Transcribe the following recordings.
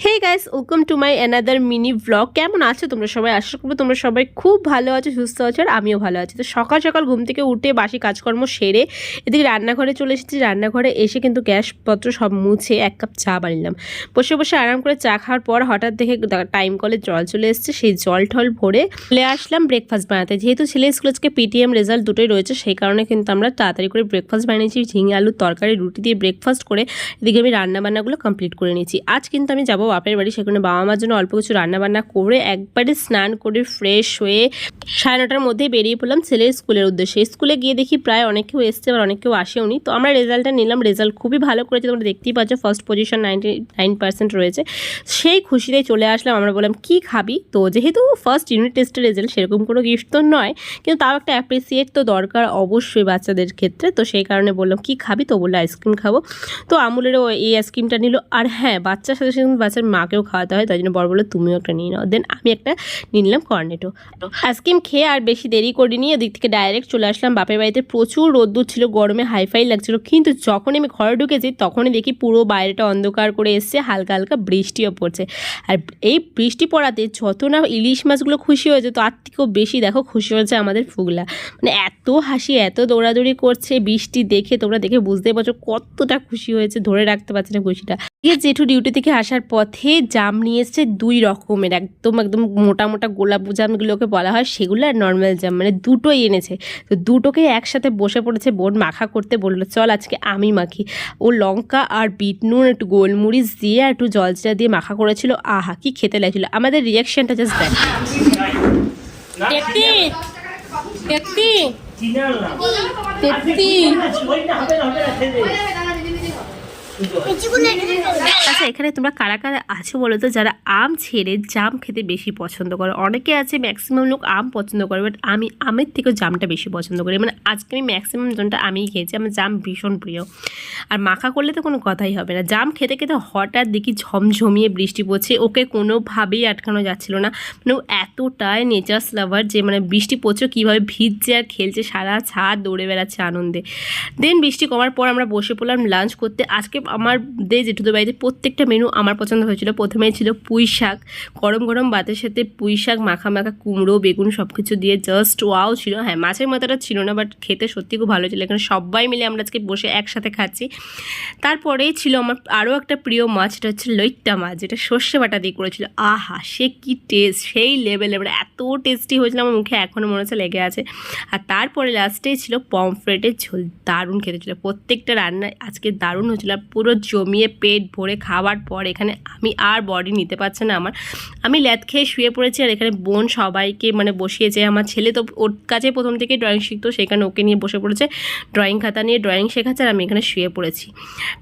Hey guys welcome to my another mini blog কেমন আছো তোমরা সবাই? আশা করব তোমরা সবাই খুব ভালো আছো, সুস্থ আছো আর আমিও ভালো আছি। তো সকাল সকাল ঘুম থেকে উঠে বাসি কাজকর্ম সেরে এদিকে রান্নাঘরে চলে এসেছি। রান্নাঘরে এসে কিন্তু গ্যাসপত্র সব মুছে এক কাপ চা বানিলাম বসে বসে আরাম করে চা খাওয়ার পর হঠাৎ দেখে টাইম কলে জল চলে এসেছে। সেই জল ঠল ভরে চলে আসলাম ব্রেকফাস্ট বানাতে। যেহেতু ছেলে স্কুল আজকে পিটিএম রেজাল্ট দুটোই রয়েছে, সেই কারণে কিন্তু আমরা তাড়াতাড়ি করে ব্রেকফাস্ট বানিয়েছি। ঝিঙে আলুর তরকারি, রুটি দিয়ে ব্রেকফাস্ট করে এদিকে আমি রান্না বান্নাগুলো কমপ্লিট করে নিয়েছি। আজ কিন্তু আমি যাব বাপের বাড়ি সেখানে বাবা মার জন্য অল্প কিছু রান্নাবান্না করে একবারে স্নান করে ফ্রেশ হয়ে সাড়ে নটার মধ্যেই বেরিয়ে পড়লাম ছেলের স্কুলের উদ্দেশ্যে। স্কুলে গিয়ে দেখি প্রায় অনেক কেউ এসছে, আবার অনেক কেউ আসেওনি। তো আমরা রেজাল্টটা নিলাম। রেজাল্ট খুবই ভালো করেছে। তোমরা দেখতেই পাচ্ছ first position ninety nine percent রয়েছে। সেই খুশিতে চলে আসলাম। আমরা বললাম, কি খাবি? তো যেহেতু ফার্স্ট ইউনিট টেস্টের রেজাল্ট সেরকম কোনো গিফট তো নয়, কিন্তু তাও একটা অ্যাপ্রিসিয়েট তো দরকার অবশ্যই বাচ্চাদের ক্ষেত্রে। তো সেই কারণে বললাম, কি খাবি? তো বলল আইসক্রিম খাব। তো আমুলেরও এই আইসক্রিমটা নিল। আর হ্যাঁ বাচ্চার সাথে সাথে বাচ্চার মাকেও খাওয়াতে হয়, তাই জন্য বড় বলল, তুমিও একটা নিয়ে নাও। দেন আমি একটা নিয়ে নিলাম কর্নেটো আইসক্রিম খেয়ে আর বেশি দেরি করিনি ওদিক থেকে ডাইরেক্ট চলে আসলাম। বাপের বাড়িতে প্রচুর রোদ্দুর ছিল, গরমে হাইফাই লাগছিল। কিন্তু যখন আমি ঘরে ঢুকেছি, তখনই দেখি পুরো বাইরেটা অন্ধকার করে এসছে, হালকা হালকা বৃষ্টিও পড়ছে। আর এই বৃষ্টি পড়াতে যত না ইলিশ মাছগুলো খুশি হয়েছে, তার থেকেও বেশি দেখো খুশি হয়েছে আমাদের ফুগলা। মানে এত হাসি, এত দৌড়াদৌড়ি করছে, বৃষ্টি দেখে তোমরা দেখে বুঝতে পারছ কতটা খুশি হয়েছে, ধরে রাখতে পারছে না খুশিটা। গিয়ে জেঠু ডিউটি থেকে আসার পথে জাম নিয়ে এসছে দুই রকমের একদম একদম মোটা মোটা গোলাপ জামগুলোকে বলা হয় সেগুলো আর নর্মাল জাম মানে দুটোই এনেছে। তো দুটোকে একসাথে বসে পড়েছে বোন মাখা করতে বলল চল আজকে আমি মাখি। ও লঙ্কা আর বিট নুন একটু গোলমরিচ দিয়ে আর একটু জলজিরা দিয়ে মাখা করেছিল। আহা কি খেতে লাগছিল। আমাদের রিয়াকশনটা জাস্ট দেখ। তেত্তি তেত্তি তেত্তি আচ্ছা এখানে তোমরা কারা কারা আছো বলো তো? যারা আম ছেড়ে জাম খেতে বেশি পছন্দ করো। অনেকে আছে ম্যাক্সিমাম লোক আম পছন্দ করে বাট আমি আমের থেকেও জামটা বেশি পছন্দ করি। মানে আজকে আমি ম্যাক্সিমাম জনটা আমিই খেয়েছি। আমার জাম ভীষণ প্রিয়। আর মাখা করলে তো কোনো কথাই হবে না। জাম খেতে খেতে হঠাৎ দেখি ঝমঝমিয়ে বৃষ্টি পড়ছে। ওকে কোনোভাবেই আটকানো যাচ্ছিল না। মানে ও এতটাই নেচার্স লাভার যে মানে বৃষ্টি পড়ছে কীভাবে ভিজছে আর খেলছে, সারা ছাদ দৌড়ে বেড়াচ্ছে আনন্দে। দেন বৃষ্টি কমার পর আমরা বসে পড়লাম লাঞ্চ করতে। আজকে আমার দে জেঠুদের বাড়িতে প্রত্যেকটা মেনু আমার পছন্দ হয়েছিল। প্রথমেই ছিল পুঁই শাক, গরম গরম ভাতের সাথে পুঁই শাক, মাখা মাখা কুমড়ো, বেগুন সব কিছু দিয়ে জাস্ট ওয়াও ছিল। হ্যাঁ মাছের মাথাটা ছিল না বাট খেতে সত্যি খুব ভালো ছিল। এখানে সবাই মিলে আমরা আজকে বসে একসাথে খাচ্ছি। তারপরেই ছিল আমার আরও একটা প্রিয় মাছ, সেটা হচ্ছে লইট্টা মাছ, যেটা সর্ষে বাটা দিয়ে করেছিল। আহা, সে কি টেস্ট সেই লেভেলে মানে এত টেস্টি হয়েছিল, আমার মুখে এখনও মনে হচ্ছে লেগে আছে। আর তারপরে লাস্টেই ছিল পমফ্রেটের ঝোল, দারুণ খেতে ছিল প্রত্যেকটা রান্না আজকে দারুণ হয়েছিল। আর পুরো জমিয়ে পেট ভরে খাওয়ার পর এখানে আমি আর বডি নিতে পারছে না আমার। আমি ল্যাদ খেয়ে শুয়ে পড়েছি আর এখানে বোন সবাইকে মানে বসিয়েছে আমার ছেলে তো ওর কাছে প্রথম থেকে ড্রয়িং শিখতো সেখানে ওকে নিয়ে বসে পড়েছে ড্রয়িং খাতা নিয়ে ড্রয়িং শেখাচ্ছে আর আমি এখানে শুয়ে পড়েছি।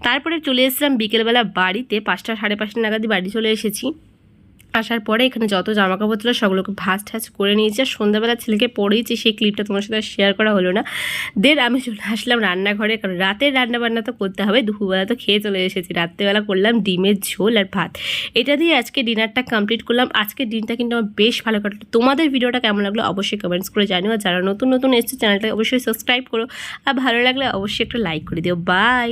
তারপরে চলে এসেছিলাম বিকেলবেলা বাড়িতে, পাঁচটা সাড়ে পাঁচটা নাগাদই বাড়ি চলে এসেছি। আসার পরে এখানে যত জামা কাপড় ছিল সবগুলোকে ভাজ ঠাজ করে নিয়েছি আর সন্ধ্যাবেলা ছেলেকে পড়েইছি সেই ক্লিপটা তোমার সাথে শেয়ার করা হলো না। দেন আমি চলে আসলাম রান্নাঘরে, কারণ রাতের রান্না বান্না তো করতে হবে, দুপুরবেলা তো খেয়ে চলে এসেছি। রাত্রেবেলা করলাম ডিমের ঝোল আর ভাত। এটা দিয়ে আজকে ডিনারটা কমপ্লিট করলাম। আজকের দিনটা কিন্তু আমার বেশ ভালো কাটলো। তোমাদের ভিডিওটা কেমন লাগল অবশ্যই কমেন্টস করে জানিও। যারা নতুন নতুন এসছে চ্যানেলটা অবশ্যই সাবস্ক্রাইব করো। আর ভালো লাগলে অবশ্যই একটা লাইক করে দিও। বাই